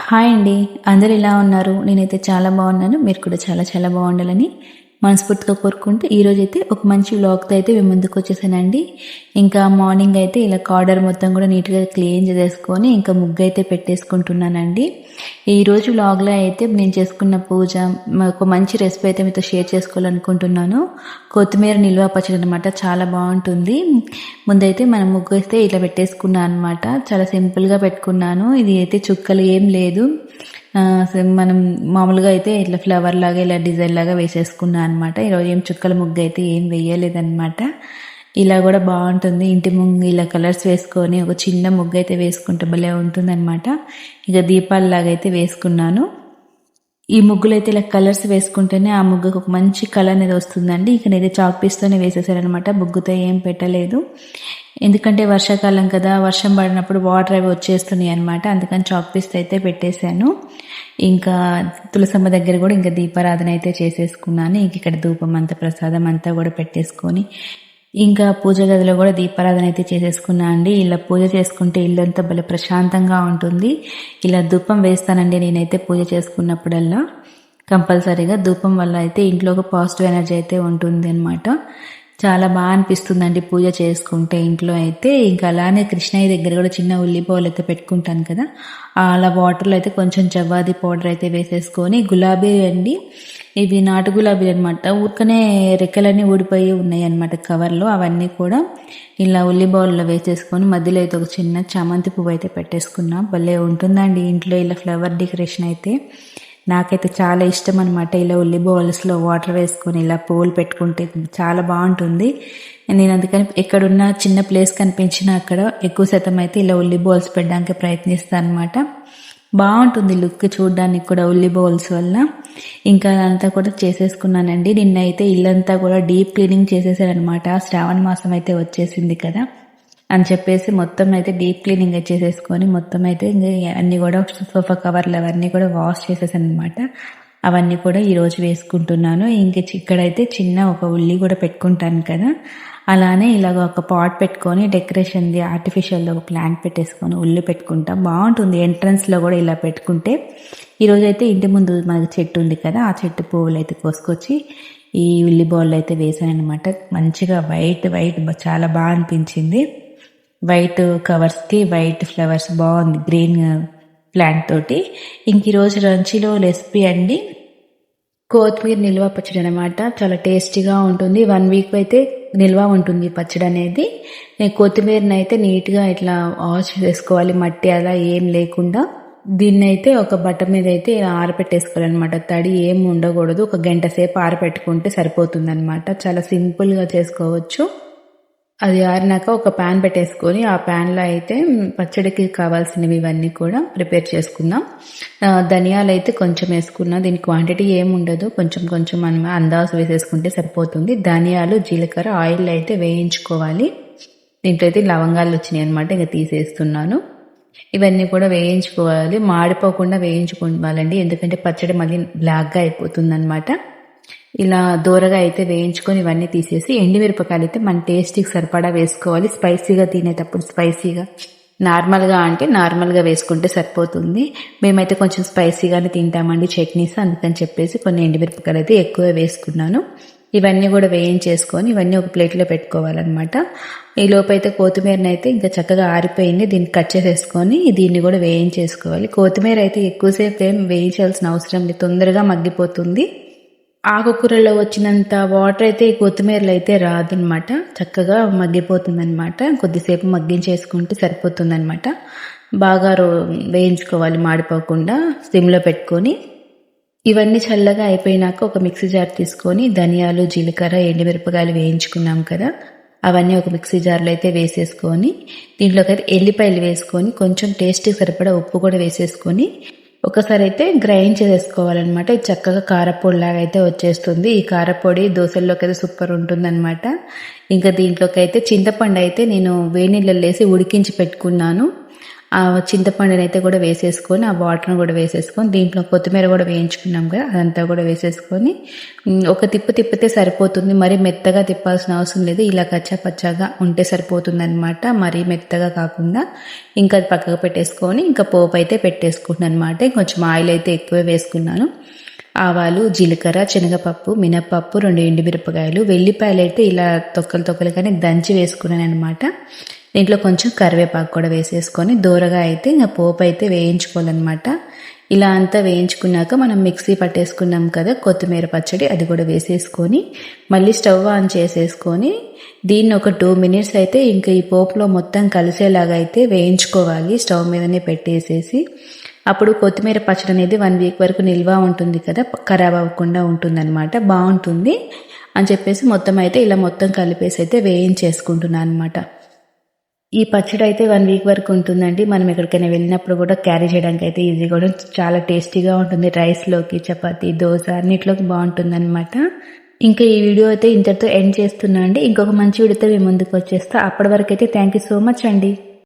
Hi అండి. అందరు ఎలా ఉన్నారు? నేనైతే చాలా బాగున్నాను. మీరు కూడా చాలా చాలా బాగుండాలని మనస్ఫూర్తిగా కోరుకుంటూ ఈరోజు అయితే ఒక మంచి వ్లాగ్తో అయితే మేము ముందుకు వచ్చేసానండి. ఇంకా మార్నింగ్ అయితే ఇలా కార్డర్ మొత్తం కూడా నీట్గా క్లీన్ చేసేసుకొని ఇంకా ముగ్గు అయితే పెట్టేసుకుంటున్నానండి. ఈరోజు వ్లాగ్లో అయితే నేను చేసుకున్న పూజ ఒక మంచి రెసిపీ అయితే మీతో షేర్ చేసుకోవాలనుకుంటున్నాను. కొత్తిమీర నిల్వ పచ్చడి అనమాట చాలా బాగుంటుంది. ముందైతే మనం ముగ్గు అయితే ఇలా పెట్టేసుకున్నాను అనమాట చాలా సింపుల్గా పెట్టుకున్నాను. ఇది అయితే చుక్కలు ఏం లేదు. మనం మామూలుగా అయితే ఇట్లా ఫ్లవర్ లాగా ఇలా డిజైన్ లాగా వేసేసుకున్నాను అనమాట ఈరోజు ఏం చుక్కల ముగ్గు అయితే ఏం వేయలేదన్నమాట. ఇలా కూడా బాగుంటుంది. ఇంటి ముందు ఇలా కలర్స్ వేసుకొని ఒక చిన్న ముగ్గు అయితే వేసుకుంటే భలే అనమాట ఇక దీపాలలాగా అయితే వేసుకున్నాను. ఈ ముగ్గులు అయితే ఇలా కలర్స్ వేసుకుంటేనే ఆ ముగ్గుకు ఒక మంచి కలర్ అనేది వస్తుందండి. ఇక్కడ అయితే చాక్ పీస్తోనే వేసేసారనమాట ముగ్గుతో ఏం పెట్టలేదు. ఎందుకంటే వర్షాకాలం కదా వర్షం పడినప్పుడు వాటర్ అవి వచ్చేస్తున్నాయి అనమాట అందుకని చాక్ పీస్ అయితే పెట్టేశాను. ఇంకా తులసమ్మ దగ్గర కూడా ఇంకా దీపారాధన అయితే చేసేసుకున్నాను. ఇంక ఇక్కడ ధూపం అంతా ప్రసాదం అంతా కూడా పెట్టేసుకొని ఇంకా పూజ గదిలో కూడా దీపారాధన అయితే చేసేసుకున్నా అండి. ఇలా పూజ చేసుకుంటే ఇల్లు అంతా భలే ప్రశాంతంగా ఉంటుంది. ఇలా ధూపం వేస్తానండి నేనైతే పూజ చేసుకున్నప్పుడల్లా. కంపల్సరీగా ధూపం వల్ల అయితే ఇంట్లో ఒక పాజిటివ్ ఎనర్జీ అయితే ఉంటుంది అనమాట చాలా బాగా అనిపిస్తుందండి పూజ చేసుకుంటే ఇంట్లో అయితే. ఇంకా అలానే కృష్ణయ్య దగ్గర కూడా చిన్న ఉల్లిపాయలు అయితే పెట్టుకుంటాను కదా. అలా వాటర్లో అయితే కొంచెం జవ్వాది పౌడర్ అయితే వేసేసుకొని గులాబీ అండి. ఇవి నాటు గులాబీలు అనమాట ఊరికనే రెక్కలన్నీ ఊడిపోయి ఉన్నాయి అనమాట కవర్లో. అవన్నీ కూడా ఇలా ఉల్లి బౌల్లో వేసేసుకొని మధ్యలో అయితే ఒక చిన్న చామంతి పువ్వు అయితే పెట్టేసుకున్నాం. భలే ఉంటుందండి ఇంట్లో ఇలా ఫ్లవర్ డెకరేషన్ అయితే. నాకైతే చాలా ఇష్టం అనమాట ఇలా ఉల్లి బౌల్స్లో వాటర్ వేసుకొని ఇలా పూలు పెట్టుకుంటే చాలా బాగుంటుంది. నేను అందుకని ఎక్కడున్న చిన్న ప్లేస్ కనిపించినా అక్కడ ఎక్కువ శాతం అయితే ఇలా ఉల్లి బౌల్స్ పెట్టడానికి ప్రయత్నిస్తాను అనమాట బాగుంటుంది లుక్ చూడడానికి కూడా ఉల్లి బౌల్స్ వల్ల. ఇంకా అదంతా కూడా చేసేసుకున్నానండి. నిన్న అయితే ఇల్లంతా కూడా డీప్ క్లీనింగ్ చేసేసారనమాట శ్రావణ మాసం అయితే వచ్చేసింది కదా. అని చెప్పేసి మొత్తం అయితే డీప్ క్లీనింగ్ చేసేసుకొని మొత్తం అయితే ఇంకా అన్నీ కూడా సోఫా కవర్లు అవన్నీ కూడా వాష్ చేసేసాను అనమాట అవన్నీ కూడా ఈరోజు వేసుకుంటున్నాను. ఇంక ఇక్కడైతే చిన్న ఒక ఉల్లి కూడా పెట్టుకుంటాను కదా. అలానే ఇలాగ ఒక పాట్ పెట్టుకొని డెకరేషన్ది ఆర్టిఫిషియల్ది ఒక ప్లాంట్ పెట్టేసుకొని ఉల్లి పెట్టుకుంటాం. బాగుంటుంది. ఎంట్రన్స్లో కూడా ఇలా పెట్టుకుంటే. ఈరోజు అయితే ఇంటి ముందు మనకి చెట్టు ఉంది కదా. ఆ చెట్టు పువ్వులు అయితే కోసుకొచ్చి ఈ ఉల్లి బౌల్ అయితే వేసాను అనమాట మంచిగా వైట్ వైట్ చాలా బాగా అనిపించింది. వైట్ కవర్స్కి వైట్ ఫ్లవర్స్ బాగుంది గ్రీన్ ప్లాంట్ తోటి. ఇంక ఈరోజు రంచిలో రెసిపీ అండి. కొత్తిమీర నిల్వ పచ్చడి అనమాట చాలా టేస్టీగా ఉంటుంది. వన్ వీక్ అయితే నిల్వ ఉంటుంది పచ్చడి అనేది. నేను కొత్తిమీరని అయితే నీట్గా ఇట్లా వాష్ చేసుకోవాలి మట్టి అలా ఏం లేకుండా. దీన్ని అయితే ఒక బట్ట మీద అయితే ఆరపెట్టేసుకోవాలన్నమాట. తడి ఏం ఉండకూడదు. ఒక గంట సేపు ఆరపెట్టుకుంటే సరిపోతుంది అనమాట చాలా సింపుల్గా చేసుకోవచ్చు. అది ఆరినాక ఒక ప్యాన్ పెట్టేసుకొని ఆ ప్యాన్లో అయితే పచ్చడికి కావాల్సినవి ఇవన్నీ కూడా ప్రిపేర్ చేసుకుందాం. ధనియాలు అయితే కొంచెం వేసుకున్నా దీని క్వాంటిటీ ఏమి ఉండదు. కొంచెం కొంచెం మనం అందాజు వేసేసుకుంటే సరిపోతుంది. ధనియాలు జీలకర్ర ఆయిల్ అయితే వేయించుకోవాలి. దీంట్లో అయితే లవంగాలు వచ్చినాయి అనమాట ఇంకా తీసేస్తున్నాను. ఇవన్నీ కూడా వేయించుకోవాలి. మాడిపోకుండా వేయించుకోవాలండి ఎందుకంటే పచ్చడి మళ్ళీ బ్లాక్గా అయిపోతుంది అనమాట ఇలా దూరగా అయితే వేయించుకొని ఇవన్నీ తీసేసి ఎండిమిరపకాయలు అయితే మన టేస్ట్కి సరిపడా వేసుకోవాలి. స్పైసీగా తినేటప్పుడు స్పైసీగా నార్మల్గా అంటే నార్మల్గా వేసుకుంటే సరిపోతుంది. మేమైతే కొంచెం స్పైసీగానే తింటామండి చట్నీస్ అందుకని చెప్పేసి కొన్ని ఎండిమిరపకాయలు అయితే ఎక్కువ వేసుకున్నాను. ఇవన్నీ కూడా వేయించేసుకొని ఇవన్నీ ఒక ప్లేట్లో పెట్టుకోవాలన్నమాట. ఈ లోపైతే కొత్తిమీరని అయితే ఇంకా చక్కగా ఆరిపోయింది. దీన్ని కట్ చేసేసుకొని దీన్ని కూడా వేయించేసుకోవాలి. కొత్తిమీర అయితే ఎక్కువసేపు ఏం వేయించాల్సిన అవసరం లేదు. తొందరగా మగ్గిపోతుంది. ఆకుకూరలో వచ్చినంత వాటర్ అయితే కొత్తిమీరలో అయితే రాదనమాట చక్కగా మగ్గిపోతుందనమాట కొద్దిసేపు మగ్గించేసుకుంటే సరిపోతుందనమాట బాగా రో వేయించుకోవాలి మాడిపోకుండా సిమ్లో పెట్టుకొని. ఇవన్నీ చల్లగా అయిపోయినాక ఒక మిక్సీ జార్ తీసుకొని ధనియాలు జీలకర్ర ఎండుమిరపకాయలు వేయించుకున్నాం కదా. అవన్నీ ఒక మిక్సీ జార్లో అయితే వేసేసుకొని దీంట్లోకి అయితే ఎల్లిపాయలు వేసుకొని కొంచెం టేస్ట్కి సరిపడా ఉప్పు కూడా వేసేసుకొని ఒకసారి అయితే గ్రైండ్ చేసేసుకోవాలన్నమాట చక్కగా కారపొడిలాగా అయితే వచ్చేస్తుంది. ఈ కారపొడి దోశల్లోకి అయితే సూపర్ ఉంటుందన్నమాట. ఇంకా దీంట్లోకి అయితే చింతపండు అయితే నేను వేడి నీళ్ళల్లో వేసి ఉడికించి పెట్టుకున్నాను. ఆ చింతపండుని అయితే కూడా వేసేసుకొని ఆ వాటర్ని కూడా వేసేసుకొని దీంట్లో కొత్తిమీర కూడా వేయించుకున్నాం కదా అదంతా కూడా వేసేసుకొని ఒక తిప్పు తిప్పితే సరిపోతుంది. మరి మెత్తగా తిప్పాల్సిన అవసరం లేదు. ఇలా కచ్చా పచ్చాగా ఉంటే సరిపోతుంది అనమాట మరీ మెత్తగా కాకుండా ఇంకా అది పక్కకు పెట్టేసుకొని ఇంకా పోపు అయితే పెట్టేసుకుంటున్నాను అనమాట కొంచెం ఆయిల్ అయితే ఎక్కువ వేసుకున్నాను. ఆవాలు జీలకర్ర శనగపప్పు మినప్పప్పు రెండు ఎండుమిరపకాయలు వెల్లిపాయలు అయితే ఇలా తొక్కలు తొక్కలుగానే దంచి వేసుకున్నాను అనమాట దీంట్లో కొంచెం కరివేపాకు కూడా వేసేసుకొని దూరగా అయితే ఇంకా పోపు అయితే వేయించుకోవాలన్నమాట. ఇలా అంతా వేయించుకున్నాక మనం మిక్సీ పట్టేసుకున్నాం కదా కొత్తిమీర పచ్చడి అది కూడా వేసేసుకొని మళ్ళీ స్టవ్ ఆన్ చేసేసుకొని దీన్ని ఒక టూ మినిట్స్ అయితే ఇంకా ఈ పోపులో మొత్తం కలిసేలాగా అయితే వేయించుకోవాలి స్టవ్ మీదనే పెట్టేసేసి. అప్పుడు కొత్తిమీర పచ్చడి అనేది వన్ వీక్ వరకు నిల్వ ఉంటుంది కదా ఖరాబ్ అవ్వకుండా ఉంటుంది అనమాట బాగుంటుంది అని చెప్పేసి మొత్తం అయితే ఇలా మొత్తం కలిపేసి అయితే వేయించేసుకుంటున్నాను అనమాట ఈ పచ్చడి అయితే వన్ వీక్ వరకు ఉంటుందండి. మనం ఎక్కడికైనా వెళ్ళినప్పుడు కూడా క్యారీ చేయడానికి అయితే ఈజీ కూడా చాలా టేస్టీగా ఉంటుంది. రైస్లోకి చపాతీ దోశ అన్నిట్లోకి బాగుంటుంది అనమాట ఇంకా ఈ వీడియో అయితే ఇంతటితో ఎండ్ చేస్తున్నా అండి. ఇంకొక మంచి వీడియోతో మేము ముందుకు వచ్చేస్తా. అప్పటి వరకు అయితే థ్యాంక్ యూ సో మచ్ అండి.